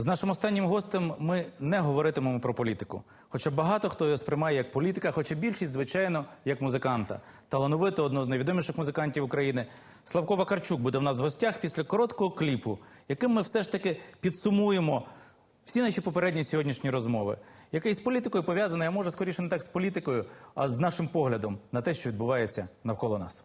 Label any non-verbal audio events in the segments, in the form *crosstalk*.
З нашим останнім гостем ми не говоритимемо про політику. Хоча багато хто його сприймає як політика, хоча більшість, звичайно, як музиканта. Талановито одного з найвідоміших музикантів України. Славко Вакарчук буде в нас в гостях після короткого кліпу, яким ми все ж таки підсумуємо всі наші попередні сьогоднішні розмови, який з політикою пов'язаний, а може скоріше не так з політикою, а з нашим поглядом на те, що відбувається навколо нас.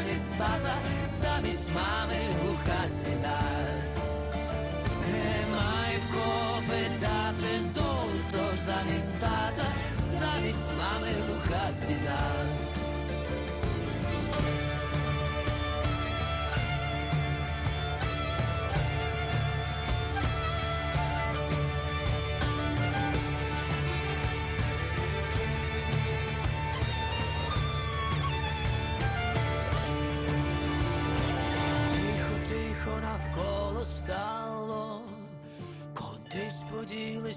замість тата, замість мами глуха стіна. Немає в кого питати золото замість тата, замість мами глуха стіна.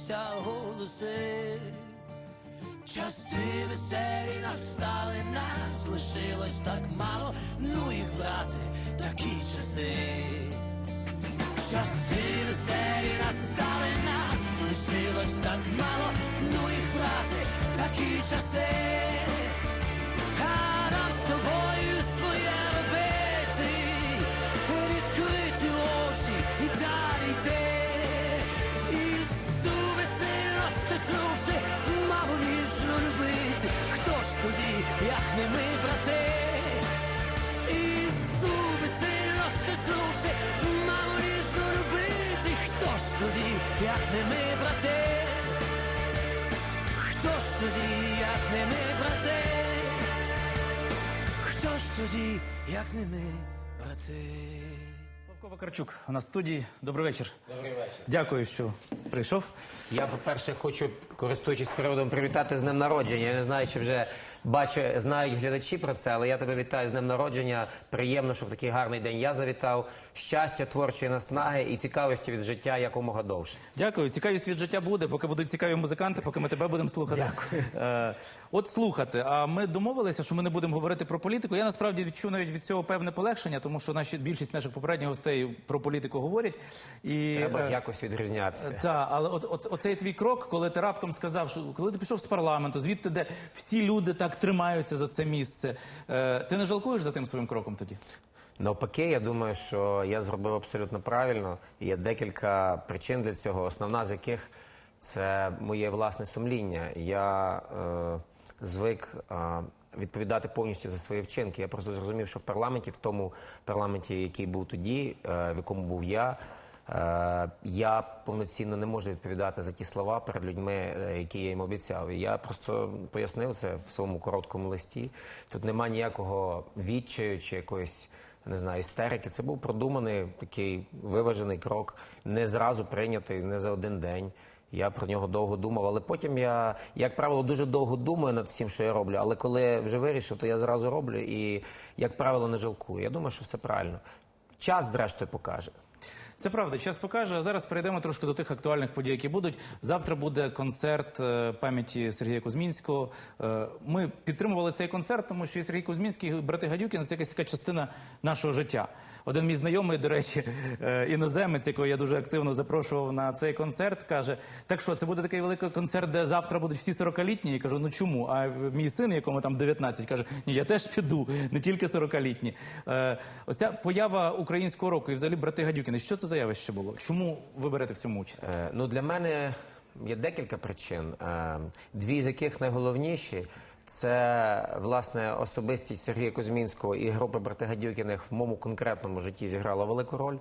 Поділися голоси. Часи веселі настали, нас лишилось так мало, ну їх брати, такі часи. Часи веселі настали, нас лишилось так мало, ну їх брати, такі часи. Як не ми, брати? Хто ж тоді, як не ми, брати? Хто ж тоді, як не ми, брати? Славко Вакарчук у нас в студії. Добрий вечір. Добрий вечір. Дякую, що прийшов. Я, по-перше, хочу, користуючись приводом, привітати з днем народження. Я не знаю, чи вже бачу, знають глядачі про це, але я тебе вітаю з днем народження. Приємно, що в такий гарний день я завітав. Щастя, творчої наснаги і цікавості від життя якомога довше. Дякую. Цікавість від життя буде, поки будуть цікаві музиканти, поки ми тебе будемо слухати. Е, от слухати. А ми домовилися, що ми не будемо говорити про політику. Я насправді відчув навіть від цього певне полегшення, тому що наші більшість наших попередніх гостей про політику говорять. І Треба е, ж якось відрізнятися. Так, але от, от, оцей твій крок, коли ти раптом сказав, що коли ти пішов з парламенту, звідти, де всі люди так тримаються за це місце, е, ти не жалкуєш за тим своїм кроком тоді? Навпаки, я думаю, що я зробив абсолютно правильно. Є декілька причин для цього, основна з яких це моє власне сумління. Я е, звик е, відповідати повністю за свої вчинки. Я просто зрозумів, що в парламенті, в тому парламенті, який був тоді, е, в якому був я, я повноцінно не можу відповідати за ті слова перед людьми, е, які я їм обіцяв. Я просто пояснив це в своєму короткому листі. Тут нема ніякого відчаю чи якоїсь. Не знаю, істерики. Це був продуманий такий виважений крок, не зразу прийнятий, не за один день. Я про нього довго думав, але потім я, як правило, дуже довго думаю над всім, що я роблю. Але коли вже вирішив, то я зразу роблю і, як правило, не жалкую. Я думаю, що все правильно. Час, зрештою, покаже. Це правда, час покаже. А зараз перейдемо трошки до тих актуальних подій, які будуть. Завтра буде концерт е, пам'яті Сергія Кузьмінського. Е, Ми підтримували цей концерт, тому що і Сергій Кузьмінський, і брати Гадюкін це якась така частина нашого життя. Один мій знайомий, до речі, е, іноземець, якого я дуже активно запрошував на цей концерт, каже: так що це буде такий великий концерт, де завтра будуть всі 40-літні? Я кажу, ну чому? А мій син, якому там 19, каже: ні, я теж піду, не тільки 40-літні. Е, Оця поява українського року і взагалі брати Гадюкіни. Що це за явище було? Чому ви берете в цьому участь? Е, Ну, для мене є декілька причин, Е, дві з яких найголовніші. Це власне особистість Сергія Кузьмінського і групи брати Гадюкіних в моєму конкретному житті зіграла велику роль.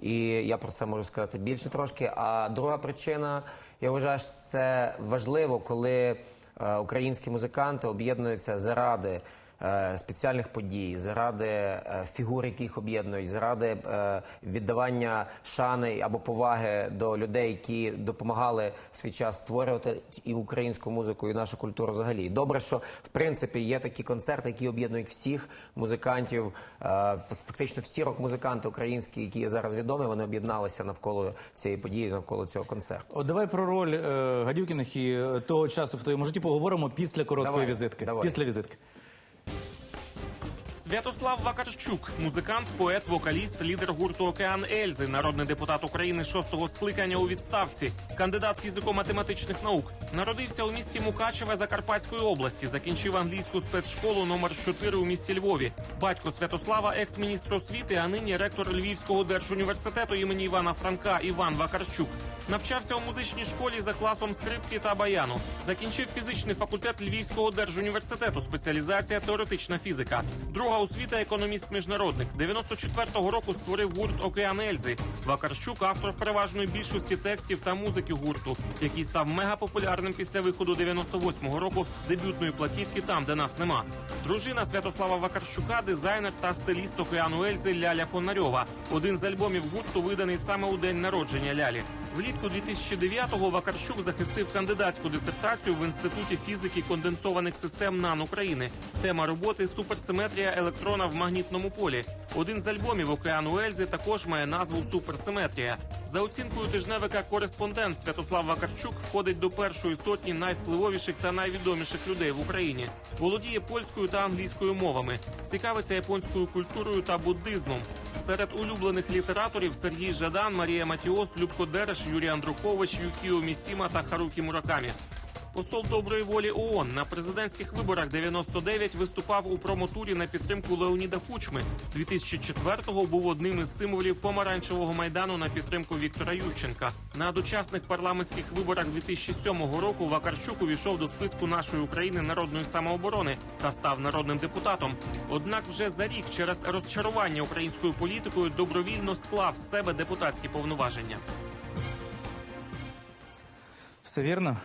І я про це можу сказати більше трошки. А друга причина, я вважаю, що це важливо, коли е, українські музиканти об'єднуються заради спеціальних подій, заради е, фігур, які їх об'єднують, заради е, віддавання шани або поваги до людей, які допомагали в свій час створювати і українську музику, і нашу культуру взагалі. Добре, що в принципі є такі концерти, які об'єднують всіх музикантів. Е, Фактично всі рок-музиканти українські, які є зараз відомі, вони об'єдналися навколо цієї події, навколо цього концерту. От давай про роль е, Гадюкіних і е, того часу в твоєму житті поговоримо після короткої Давай, візитки. давай. Після візитки. Святослав Вакарчук, музикант, поет, вокаліст, лідер гурту Океан Ельзи, народний депутат України шостого скликання у відставці, кандидат фізико-математичних наук. Народився у місті Мукачеве Закарпатської області. Закінчив англійську спецшколу номер 4 у місті Львові. Батько Святослава, екс-міністр освіти, а нині ректор Львівського держуніверситету імені Івана Франка Іван Вакарчук. Навчався у музичній школі за класом скрипки та баяну. Закінчив фізичний факультет Львівського держуніверситету, спеціалізація теоретична фізика. Друга освіта економіст міжнародник. 94-го року створив гурт Океан Ельзи. Вакарчук автор переважної більшості текстів та музики гурту, який став мегапопулярним після виходу 98-го року дебютної платівки Там, де нас нема. Дружина Святослава Вакарчука, дизайнер та стиліст Океану Ельзи Ляля Фонарьова. Один з альбомів гурту виданий саме у день народження Лялі. Влітку 2009-го Вакарчук захистив кандидатську дисертацію в інституті фізики конденсованих систем НАН України. Тема роботи суперсиметрія електрона в магнітному полі. Один з альбомів океану Ельзи також має назву Суперсиметрія. За оцінкою тижневика Кореспондент Святослав Вакарчук входить до першої сотні найвпливовіших та найвідоміших людей в Україні. Володіє польською та англійською мовами, цікавиться японською культурою та буддизмом. Серед улюблених літераторів Сергій Жадан, Марія Матіос, Любко Дереш, Юрій Андрухович, Юкіо Місіма та Харукі Муракамі. Посол доброї волі ООН на президентських виборах 99 виступав у промотурі на підтримку Леоніда Кучми. 2004-го був одним із символів помаранчевого майдану на підтримку Віктора Ющенка. На дочасних парламентських виборах 2007 року Вакарчук увійшов до списку нашої України народної самооборони та став народним депутатом. Однак вже за рік через розчарування українською політикою добровільно склав з себе депутатські повноваження. Все вірно?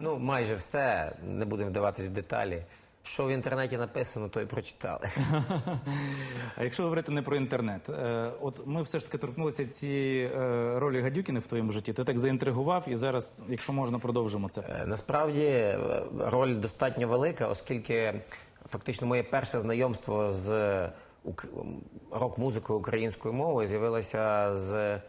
Ну, майже все, не будемо вдаватись в деталі. Що в інтернеті написано, то і прочитали. *laughs* А якщо говорити не про інтернет, е, от ми все ж таки торкнулися цієї е, ролі Гадюкіних в твоєму житті. Ти так заінтригував, і зараз, якщо можна, продовжимо це. Е, Насправді роль достатньо велика, оскільки фактично моє перше знайомство з рок-музикою українською мовою з'явилося з.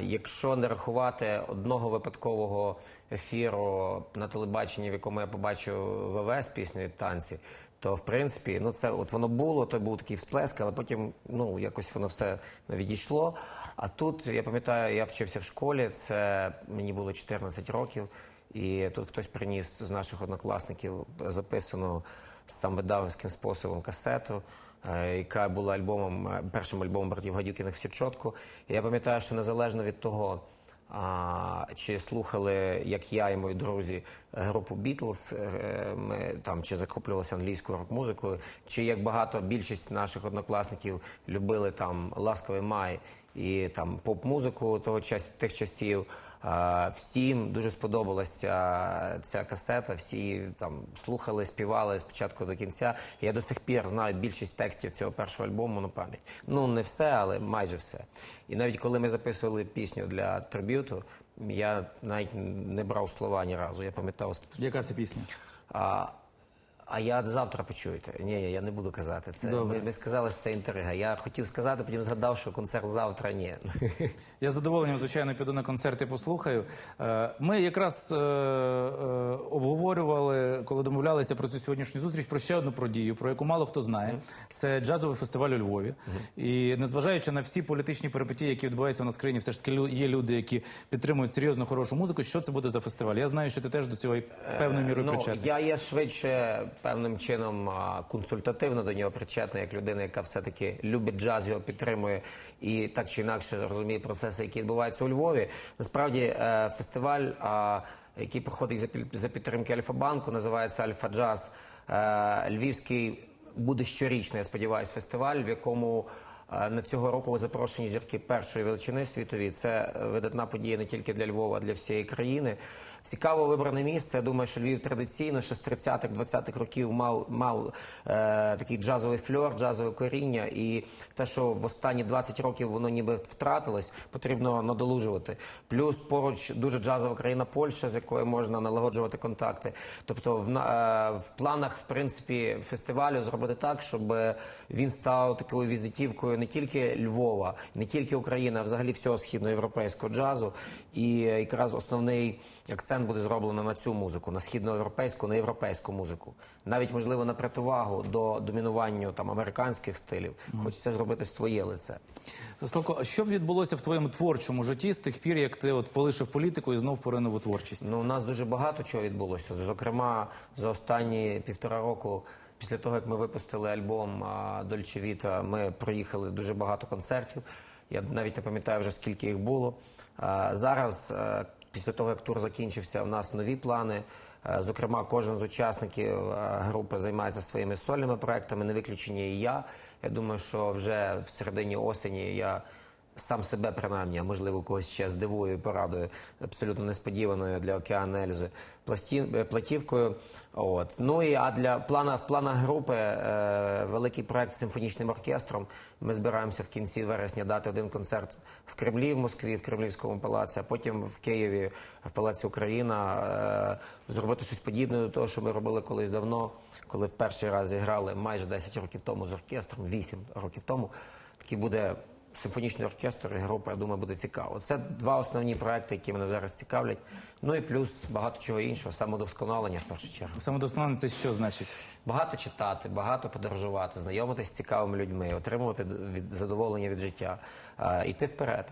Якщо не рахувати одного випадкового ефіру на телебаченні, в якому я побачив ВВ з піснею танці, то в принципі, ну це от воно було, то був такий всплеск, але потім ну якось воно все відійшло. А тут я пам'ятаю, я вчився в школі, це мені було 14 років, і тут хтось приніс з наших однокласників записану сам видавським способом касету. Е, Яка була альбомом, е, першим альбомом братів Гадюкіних всю чітку. І я пам'ятаю, що незалежно від того, а, чи слухали, як я і мої друзі, групу Бітлз, ми там чи захоплювалися англійською рок-музикою, чи як багато більшість наших однокласників любили там Ласковий май і там поп-музику того час, тих часів. Всім дуже сподобалася ця, ця касета. Всі там слухали, співали спочатку до кінця. Я до сих пір знаю більшість текстів цього першого альбому на пам'ять. Ну не все, але майже все. І навіть коли ми записували пісню для триб'юту, я навіть не брав слова ні разу. Я пам'ятав Яка це пісня? а, а я завтра почуєте. Ні, я не буду казати. Це Добре. ви, ви сказали, що це інтрига. Я хотів сказати, потім згадав, що концерт завтра. Ні. *laughs* Я з задоволенням, звичайно, піду на концерт і послухаю. Е, Ми якраз е, е, обговорювали, коли домовлялися про цю сьогоднішню зустріч, про ще одну подію, про яку мало хто знає. Це джазовий фестиваль у Львові. І незважаючи на всі політичні перипетії, які відбуваються в країні, все ж таки є люди, які підтримують серйозну хорошу музику. Що це буде за фестиваль? Я знаю, що ти теж до цього певною мірою Ну, причетний. я є швидше певним чином консультативно до нього причетна, як людина, яка все-таки любить джаз, його підтримує і так чи інакше розуміє процеси, які відбуваються у Львові. Насправді е, фестиваль, який проходить за, під- підтримки Альфа-банку, називається Альфа Джаз. Е, Львівський буде щорічний, я сподіваюся, фестиваль, в якому е, на цього року запрошені зірки першої величини світові. Це видатна подія не тільки для Львова, а для всієї країни. Цікаво вибране місце. Я думаю, що Львів традиційно ще з 30-х, 20-х років мав, мав е, такий джазовий фльор, джазове коріння. І те, що в останні 20 років воно ніби втратилось, потрібно надолужувати. Плюс поруч дуже джазова країна Польща, з якою можна налагоджувати контакти. Тобто в, е, в планах, в принципі, фестивалю зробити так, щоб він став такою візитівкою не тільки Львова, не тільки України, а взагалі всього східноєвропейського джазу. І якраз основний акцент буде зроблено на цю музику, на східноєвропейську, на європейську музику. Навіть можливо на противагу до домінування там американських стилів. Хочеться зробити своє лице. Славко, а що відбулося в твоєму творчому житті з тих пір, як ти от полишив політику і знов поринув у творчість? Ну, у нас дуже багато чого відбулося. Зокрема, за останні півтора року, після того як ми випустили альбом Дольче Віта, ми проїхали дуже багато концертів. Я навіть не пам'ятаю вже скільки їх було. Зараз, е, після того як тур закінчився, у нас нові плани. Е, Зокрема, кожен з учасників е, групи займається своїми сольними проектами, не виключення і я. Я думаю, що вже в середині осені я сам себе принаймні, а можливо когось ще здивую і порадую абсолютно несподіваною для океану Ельзи е, платівкою. От. Ну і а для плана в планах групи е, великий проект з симфонічним оркестром. Ми збираємося в кінці вересня дати один концерт в Кремлі, в Москві, в Кремлівському палаці, а потім в Києві, в Палаці Україна, е, зробити щось подібне до того, що ми робили колись давно, коли в перший раз зіграли майже 10 років тому з оркестром, 8 років тому. Такий буде симфонічний оркестр і група, я думаю, буде цікаво. Це два основні проекти, які мене зараз цікавлять. Ну і плюс багато чого іншого, самодосконалення в першу чергу. Самодосконалення це що значить? Багато читати, багато подорожувати, знайомитися з цікавими людьми, отримувати від задоволення від життя, е, йти вперед.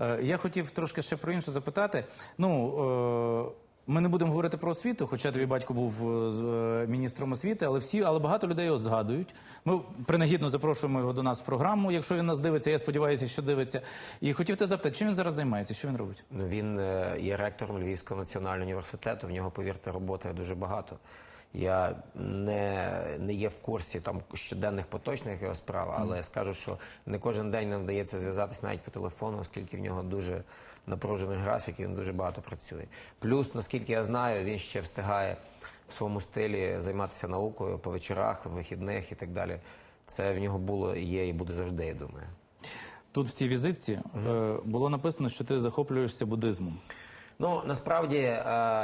Е, Я хотів трошки ще про інше запитати. Ну, е, ми не будемо говорити про освіту, хоча твій батько був е, е, міністром освіти, але всі, але багато людей його згадують. Ми принагідно запрошуємо його до нас в програму, якщо він нас дивиться. Я сподіваюся, що дивиться. І хотів тебе запитати, чим він зараз займається? Що він робить? Ну, він е, є ректором Львівського національного університету. В нього, повірте, роботи дуже багато. Я не, не є в курсі там щоденних поточних його справ, але скажу, що не кожен день нам вдається зв'язатися навіть по телефону, оскільки в нього дуже напружений графік, і він дуже багато працює. Плюс, наскільки я знаю, він ще встигає в своєму стилі займатися наукою по вечорах, вихідних і так далі. Це в нього було, є і буде завжди, я думаю. Тут в цій візитці е, було написано, що ти захоплюєшся буддизмом. Ну насправді е,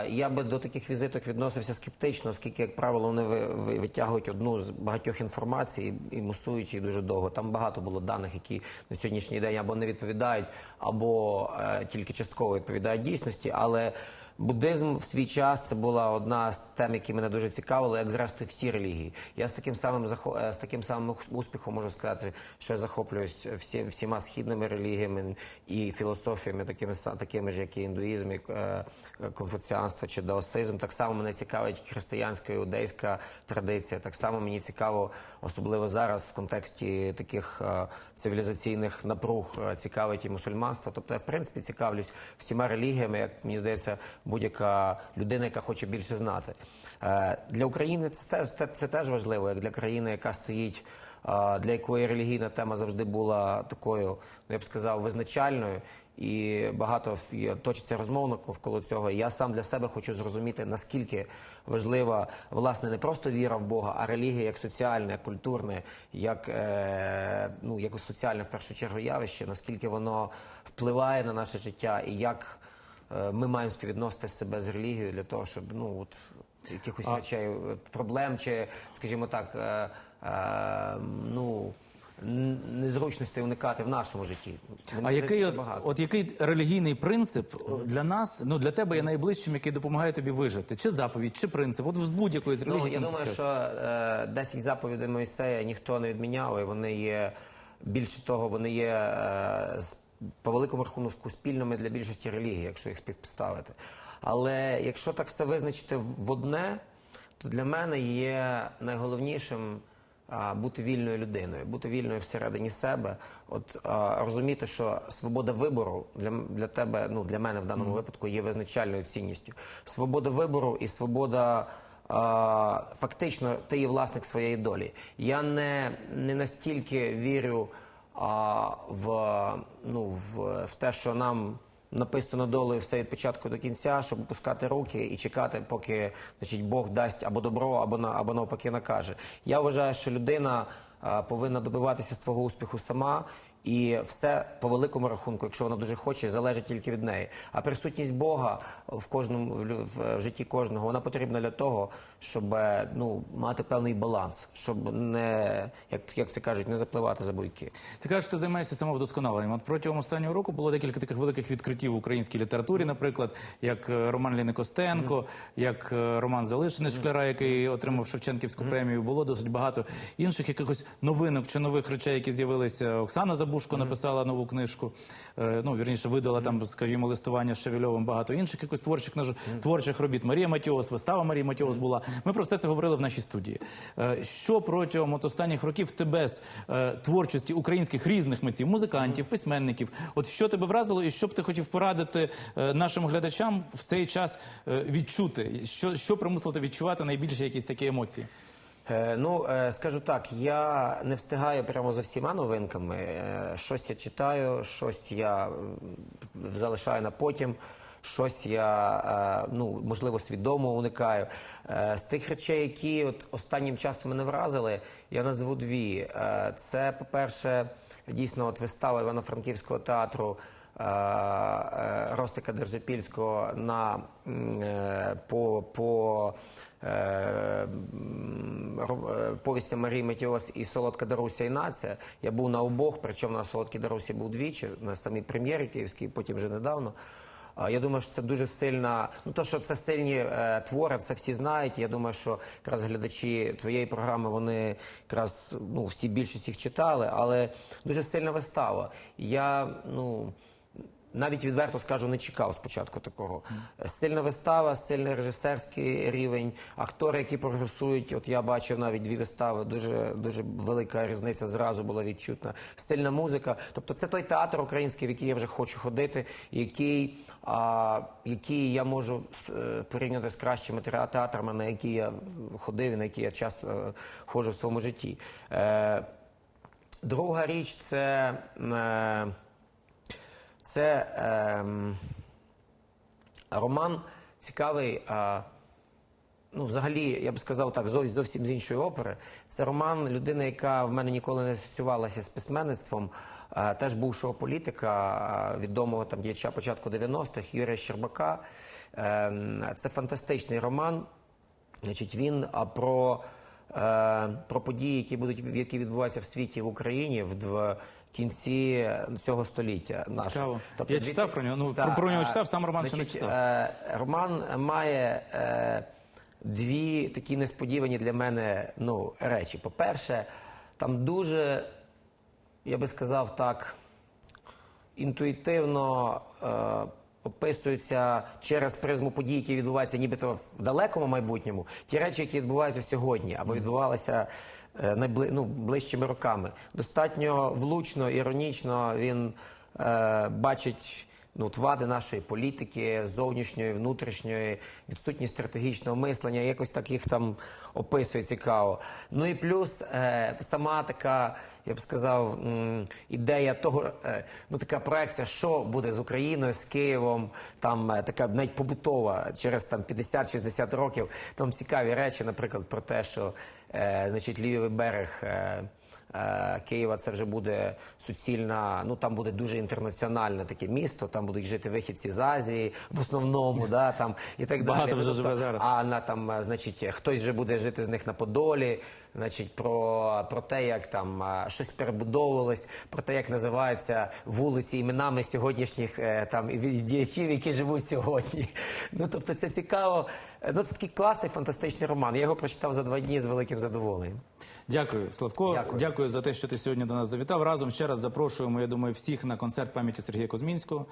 я би до таких візиток відносився скептично, оскільки, як правило, вони ви, ви- витягують одну з багатьох інформацій і, і мусують її дуже довго. Там багато було даних, які на сьогоднішній день або не відповідають, або е, тільки частково відповідають дійсності. Але буддизм в свій час це була одна з тем, які мене дуже цікавили, як зрештою всі релігії. Я з таким самим е, з таким самим успіхом можу сказати, що я захоплююсь всі, всіма східними релігіями і філософіями, такими такими ж, як і індуїзм, і е, конфуціанство чи даосизм. Так само мене цікавить християнська іудейська традиція. Так само мені цікаво, особливо зараз в контексті таких е, цивілізаційних напруг, цікавить і мусульманство. Тобто я в принципі цікавлюсь всіма релігіями, як мені здається, будь-яка людина, яка хоче більше знати. Е, Для України це це, це теж важливо, як для країни, яка стоїть для якої релігійна тема завжди була такою, ну я б сказав, визначальною. І багато точиться розмов навколо цього. Я сам для себе хочу зрозуміти, наскільки важлива власне не просто віра в Бога, а релігія як соціальне, культурне, як, е, ну, як соціальне в першу чергу явище, наскільки воно впливає на наше життя і як е, ми маємо співвідносити себе з релігією для того, щоб ну от якихось речей, е, проблем чи, скажімо так, е, е, ну. Незручностей уникати в нашому житті. Мені А який от, от який релігійний принцип для нас, ну для тебе є найближчим, який допомагає тобі вижити? Чи заповідь, чи принцип? От з будь-якої з релігій. Ну, я думаю, що е, 10 заповідей Моїсея ніхто не відміняв, і вони є більше того, вони є е, з- по великому рахунку спільними для більшості релігій, якщо їх співставити. Але якщо так все визначити в одне, то для мене є найголовнішим. Бути вільною людиною, бути вільною всередині себе, от а, розуміти, що свобода вибору для, для тебе, ну для мене в даному випадку є визначальною цінністю. Свобода вибору і свобода а, фактично ти є власник своєї долі. Я не, не настільки вірю а, в, ну, в, в те, що нам написано долею все від початку до кінця, щоб опускати руки і чекати, поки значить, Бог дасть або добро, або, на, або навпаки накаже. Я вважаю, що людина а, повинна добиватися свого успіху сама. І все по великому рахунку, якщо вона дуже хоче, залежить тільки від неї. А присутність Бога в кожному в житті кожного вона потрібна для того, щоб ну мати певний баланс, щоб не як, як це кажуть, не запливати за буйки. Ти кажеш, ти займаєшся самовдосконаленням. От протягом останнього року було декілька таких великих відкриттів в українській літературі, наприклад, як е, Роман Ліни Костенко, як е, Роман Залишини Шкляра, який отримав Шевченківську премію. Було досить багато інших якихось новинок чи нових речей, які з'явилися. Оксана Забушко написала нову книжку. Е, Ну, вірніше, видала там, скажімо, листування з Шевельовим, багато інших якось творчих творчих робіт. Марія Матіос, вистава Марії Матіос була. Ми про все це говорили в нашій студії. Е, Що протягом от останніх років тебе з е, творчості українських різних митців, музикантів, письменників, от що тебе вразило, і що б ти хотів порадити нашим глядачам в цей час відчути? Що, що примусило тебе відчувати найбільше якісь такі емоції? Е, Ну, е, скажу так, я не встигаю прямо за всіма новинками. Е, Щось я читаю, щось я залишаю на потім, щось я, ну, можливо, свідомо уникаю. З тих речей, які от останнім часом мене вразили, я назву дві. Це, по-перше, дійсно от вистава Івано-Франківського театру Ростика Держипільського на е, по, по е, е, повісті Марії Метіос і Солодка Даруся і нація. Я був на обох, причому на Солодкій Дарусі був двічі, на самій прем'єрі київській, потім вже недавно. Я думаю, що це дуже сильна. Ну то, що це сильні е, твори, це всі знають. Я думаю, що якраз глядачі твоєї програми вони якраз ну всі більшість їх читали, але дуже сильна вистава. Я ну. Навіть відверто скажу, не чекав спочатку такого. Сильна вистава, сильний режисерський рівень, актори, які прогресують. От я бачив навіть дві вистави. Дуже дуже велика різниця зразу була відчутна. Сильна музика. Тобто, це той театр український, в який я вже хочу ходити, який, а, який я можу е, порівняти з кращими театрами, на які я ходив і на які я часто е, ходжу в своєму житті. Е, друга річ це. Е, це ем, роман цікавий. А, ну, взагалі, я б сказав так, зовсім, з іншої опери. Це роман людини, яка в мене ніколи не асоціювалася з письменництвом, теж бувшого політика, відомого там діяча початку 90-х Юрія Щербака. Ем, це фантастичний роман. Значить, він про, е, про події, які будуть які відбуваються в світі в Україні в кінці цього століття. нашого. Цікаво. Тобто Я читав про нього. Ну, Та, про, нього е, читав, сам роман ще не читав. е, Роман має е, дві такі несподівані для мене ну, речі. По-перше, там дуже, я би сказав так, інтуїтивно е, описуються через призму подій, які відбуваються нібито в далекому майбутньому, ті речі, які відбуваються сьогодні, або відбувалися е, ну, ближчими роками. Достатньо влучно, іронічно він е, бачить ну, вади нашої політики, зовнішньої, внутрішньої, відсутність стратегічного мислення, якось так їх там описує цікаво. Ну і плюс е, сама така, я б сказав, м, ідея того, е, ну така проекція, що буде з Україною, з Києвом, там е, така навіть побутова через там 50-60 років. Там цікаві речі, наприклад, про те, що е, значить, лівий берег. Е, е, Києва це вже буде суцільна, ну там буде дуже інтернаціональне таке місто, там будуть жити вихідці з Азії в основному, да, там і так Багато далі. вже Ну, живе зараз. А на там, е, значить, хтось вже буде жити з них на Подолі. Значить, про, про те, як там е, щось перебудовувалось, про те, як називаються вулиці іменами сьогоднішніх е, там діячів, які живуть сьогодні. Ну тобто це цікаво. Е, Ну це такий класний фантастичний роман. Я його прочитав за два дні з великим задоволенням. Дякую, Славко. Дякую. Дякую за те, що ти сьогодні до нас завітав. Разом ще раз запрошуємо, я думаю, всіх на концерт пам'яті Сергія Козмінського,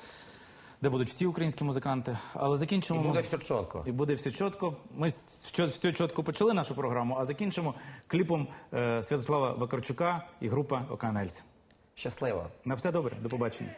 де будуть всі українські музиканти. Але закінчимо. І буде все чітко. І буде все чітко. Ми все чітко почали нашу програму, а закінчимо кліпом е, Святослава Вакарчука і група Океан Ельзи. Щасливо. На все добре, до побачення.